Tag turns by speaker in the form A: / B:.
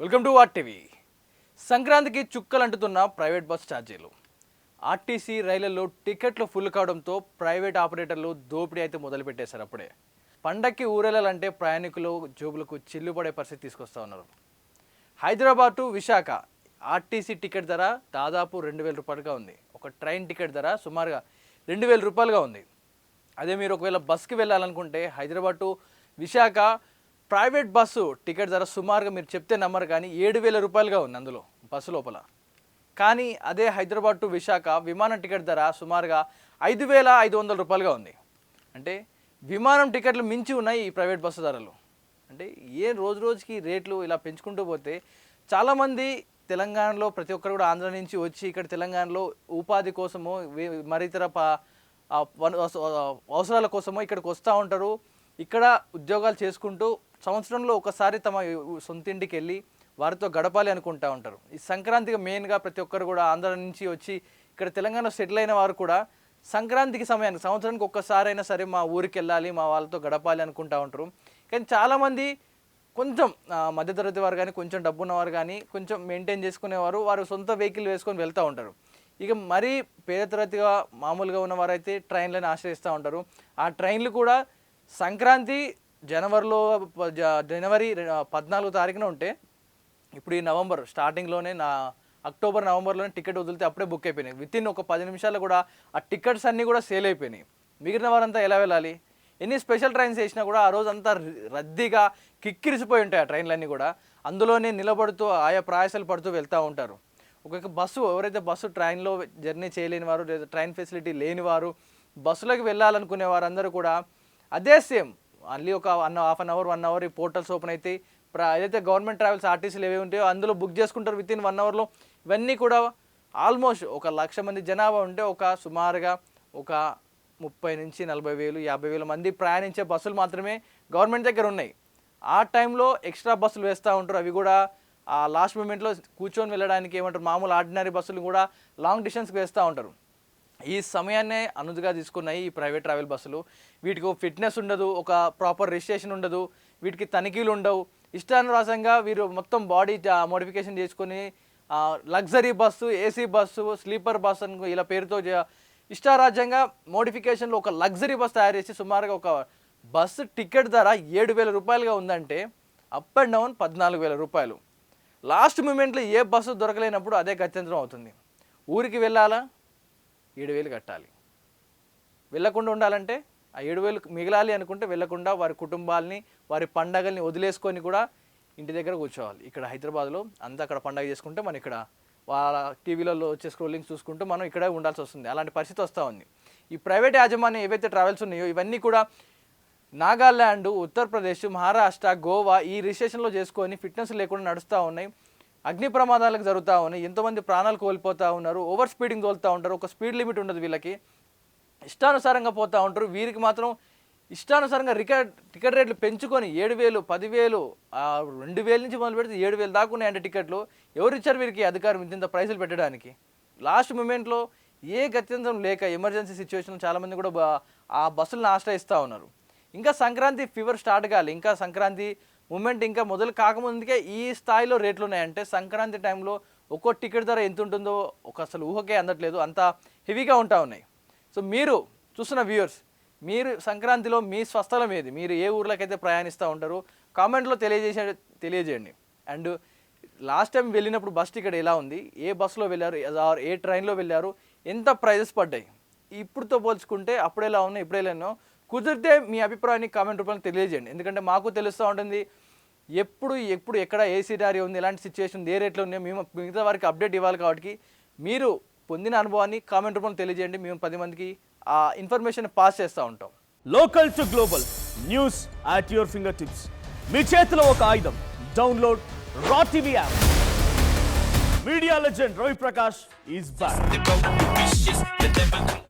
A: Welcome to what TV. సంక్రాంతికి చుక్కలు అంటుతున్న ప్రైవేట్ బస్ ఛార్జీలు. ఆర్టీసీ రైళ్ళలో టికెట్లు ఫుల్ కావడంతో ప్రైవేట్ ఆపరేటర్లు దోపిడీ అయితే మొదలుపెట్టేశారు అప్పుడే. పండక్కి ఊరెళ్ళాలంటే ప్రయాణికులు జోబులకు చిల్లుపడే పరిస్థితి తీసుకొస్తా ఉన్నారు. Hyderabad to Visakha RTC ticket ధర దాదాపు రెండు వేల రూపాయలుగా ఉంది. ఒక ట్రైన్ టికెట్ ధర సుమారుగా రెండు వేల రూపాయలుగా ఉంది. అదే మీరు ఒకవేళ బస్కి వెళ్ళాలనుకుంటే Hyderabad to Visakha private bus ticket ధర సుమారుగా మీరు చెప్తే నమ్మరు కానీ ఏడు వేల రూపాయలుగా ఉంది అందులో బస్సు లోపల. కానీ అదే హైదరాబాద్ టు విశాఖ విమానం టికెట్ ధర సుమారుగా ఐదు వేల ఐదు వందల రూపాయలుగా ఉంది. అంటే విమానం టికెట్లు మించి ఉన్నాయి ఈ ప్రైవేట్ బస్సు ధరలు. అంటే ఏ రోజు రోజుకి రేట్లు ఇలా పెంచుకుంటూ పోతే చాలామంది తెలంగాణలో ప్రతి ఒక్కరు కూడా ఆంధ్ర నుంచి వచ్చి ఇక్కడ తెలంగాణలో ఉపాధి కోసము మరితర అవసరాల కోసమో ఇక్కడికి వస్తూ ఉంటారు. ఇక్కడ ఉద్యోగాలు చేసుకుంటూ సంవత్సరంలో ఒకసారి తమ సొంత ఇంటికి వెళ్ళి వారితో గడపాలి అనుకుంటా ఉంటారు. ఈ సంక్రాంతికి మెయిన్గా ప్రతి ఒక్కరు కూడా ఆంధ్ర నుంచి వచ్చి ఇక్కడ తెలంగాణ సెటిల్ అయిన వారు కూడా సంక్రాంతికి సమయానికి సంవత్సరానికి ఒక్కసారి అయినా సరే మా ఊరికి వెళ్ళాలి మా వాళ్ళతో గడపాలి అనుకుంటూ ఉంటారు. కానీ చాలామంది కొంచెం మధ్యతరగతి వారు కానీ కొంచెం డబ్బు ఉన్నవారు కానీ కొంచెం మెయింటైన్ చేసుకునేవారు వారు సొంత వెహికల్ వేసుకొని వెళ్తూ ఉంటారు. ఇక మరీ పేద తరగతిగా మామూలుగా ఉన్నవారైతే ట్రైన్లను ఆశ్రయిస్తూ ఉంటారు. ఆ ట్రైన్లు కూడా సంక్రాంతి జనవరిలో జ- జనవరి పద్నాలుగు పద్నాలుగో తారీఖున ఉంటే ఇప్పుడు ఈ నవంబర్ స్టార్టింగ్లోనే నా అక్టోబర్ నవంబర్లోనే టికెట్ వదిలితే అప్పుడే బుక్ అయిపోయినాయి. విత్ ఇన్ ఒక పది నిమిషాల్లో కూడా ఆ టికెట్స్ అన్నీ కూడా సేల్ అయిపోయినాయి. మిగిలిన వారంతా ఎలా వెళ్ళాలి? ఎన్ని స్పెషల్ ట్రైన్స్ వేసినా కూడా ఆ రోజు అంతా ర- రద్దీగా కిక్కిరిసిపోయి ఉంటాయి ఆ ట్రైన్లన్నీ కూడా. అందులోనే నిలబడుతూ ఆయా ప్రయాసాలు పడుతూ వెళ్తూ ఉంటారు. ఒక బస్సు ఎవరైతే బస్సు ట్రైన్లో జర్నీ చేయలేని వారు లేదా ట్రైన్ ఫెసిలిటీ లేని వారు బస్సులోకి వెళ్ళాలనుకునే వారందరూ కూడా అదే సేమ్. మళ్ళీ ఒక one half an hour one hour ఈ పోర్టల్స్ ఓపెన్ అయితే ప్ర- ఏదైతే గవర్నమెంట్ ట్రావెల్స్ ఆర్టీసీలు ఏవి ఉంటాయో అందులో బుక్ చేసుకుంటారు విత్ ఇన్ వన్ అవర్లో ఇవన్నీ కూడా ఆల్మోస్ట్ ఒక లక్ష మంది జనాభా ఉంటే ఒక సుమారుగా ఒక ముప్పై నుంచి నలభై వేలు యాభై వేల మంది ప్రయాణించే బస్సులు మాత్రమే గవర్నమెంట్ దగ్గర ఉన్నాయి. ఆ టైంలో ఎక్స్ట్రా బస్సులు వేస్తూ ఉంటారు. అవి కూడా ఆ లాస్ట్ మూమెంట్లో కూర్చొని వెళ్ళడానికి ఏమంటారు మామూలు ఆర్డినరీ బస్సులు కూడా లాంగ్ డిస్టెన్స్కి వేస్తూ ఉంటారు. ఈ సమయాన్నే అనుదుగా తీసుకున్నాయి ఈ ప్రైవేట్ ట్రావెల్ బస్సులు వీటికి ఫిట్నెస్ ఉండదు ఒక ప్రాపర్ రిజిస్ట్రేషన్ ఉండదు వీటికి తనిఖీలు ఉండవు. ఇష్టానురాసంగా వీరు మొత్తం బాడీ మోడిఫికేషన్ చేసుకొని luxury bus AC bus sleeper bus అని ఇలా పేరుతో ఇష్టారాజ్యంగా మోడిఫికేషన్లో ఒక లగ్జరీ బస్ తయారు చేసి సుమారుగా ఒక బస్సు టికెట్ ధర ఏడు వేల రూపాయలుగా ఉందంటే అప్ అండ్ డౌన్ పద్నాలుగు వేల రూపాయలు. లాస్ట్ మూమెంట్లో ఏ బస్సు దొరకలేనప్పుడు అదే గత్యంతరం అవుతుంది. ఊరికి వెళ్ళాలా? ఏడు వేలు కట్టాలి. వెళ్ళకుండా ఉండాలంటే ఆ ఏడు వేలు మిగలాలి అనుకుంటే వెళ్ళకుండా వారి కుటుంబాలని వారి పండగల్ని వదిలేసుకొని కూడా ఇంటి దగ్గర కూర్చోవాలి. ఇక్కడ హైదరాబాద్లో అంతా అక్కడ పండగ చేసుకుంటే మనం ఇక్కడ వాళ్ళ టీవీలలో వచ్చే స్క్రోలింగ్ చూసుకుంటూ మనం ఇక్కడే ఉండాల్సి వస్తుంది. అలాంటి పరిస్థితి వస్తూ ఉంది. ఈ ప్రైవేట్ యాజమాన్యం ఏవైతే ట్రావెల్స్ ఉన్నాయో ఇవన్నీ కూడా నాగాల్యాండ్ ఉత్తరప్రదేశ్ మహారాష్ట్ర గోవా ఈ రిజిస్ట్రేషన్లో చేసుకొని ఫిట్నెస్ లేకుండా నడుస్తూ ఉన్నాయి. అగ్ని ప్రమాదాలకు జరుగుతూ ఉన్నాయి. ఎంతోమంది ప్రాణాలు కోల్పోతూ ఉన్నారు. ఓవర్ స్పీడింగ్ తోలుతూ ఉంటారు. ఒక స్పీడ్ లిమిట్ ఉండదు వీళ్ళకి. ఇష్టానుసారంగా పోతూ ఉంటారు. వీరికి మాత్రం ఇష్టానుసారంగా రికార్డ్ టికెట్ రేట్లు పెంచుకొని ఏడు వేలు పదివేలు రెండు వేల నుంచి మొదలు పెడితే ఏడు వేలు దాకా ఉన్నాయంటే టికెట్లు. ఎవరు ఇచ్చారు వీరికి అధికారం ఇంత ఇంత ప్రైసులు పెట్టడానికి? లాస్ట్ మూమెంట్లో ఏ గత్యంతరం లేక ఎమర్జెన్సీ సిచ్యువేషన్ చాలామంది కూడా ఆ బస్సులను ఆశ్రయిస్తూ ఉన్నారు. ఇంకా సంక్రాంతి ఫీవర్ స్టార్ట్ కాలి. ఇంకా సంక్రాంతి మూమెంట్ ఇంకా మొదలు కాకముందుకే ఈ స్థాయిలో రేట్లు ఉన్నాయంటే సంక్రాంతి టైంలో ఒక్కో టికెట్ ధర ఎంత ఉంటుందో ఒక అసలు ఊహకే అందట్లేదు. అంత హెవీగా ఉంటా ఉన్నాయి. సో మీరు చూస్తున్న వ్యూయర్స్ మీరు సంక్రాంతిలో మీ స్వస్థలం ఏది? మీరు ఏ ఊర్లకైతే ప్రయాణిస్తూ ఉంటారో కామెంట్లో తెలియజేసే తెలియజేయండి. అండ్ లాస్ట్ టైం వెళ్ళినప్పుడు బస్ టికెట్ ఎలా ఉంది? ఏ బస్సులో వెళ్ళారు? ఏ ట్రైన్లో వెళ్ళారు? ఎంత ప్రైజెస్ పడ్డాయి? ఇప్పుడుతో పోల్చుకుంటే అప్పుడు ఎలా ఉన్నాయి? ఇప్పుడు ఎలా ఉన్నాయో కుదిరితే మీ అభిప్రాయాన్ని కామెంట్ రూపంలో తెలియజేయండి. ఎందుకంటే మాకు తెలుస్తూ ఉంటుంది ఎప్పుడు ఎప్పుడు ఎక్కడ ఏ సినారీ ఉంది ఎలాంటి సిచ్యువేషన్ ఏ రేట్లో ఉన్నాయో మేము మిగతా వారికి అప్డేట్ ఇవ్వాలి కాబట్టి మీరు పొందిన అనుభవాన్ని కామెంట్ రూపంలో తెలియజేయండి. మేము పది మందికి ఆ ఇన్ఫర్మేషన్ పాస్ చేస్తూ ఉంటాం.
B: Local to global news at your finger tips మీ చేతిలో ఒక ఆయుధం. Download Raw TV app media legend Ravi Prakash is back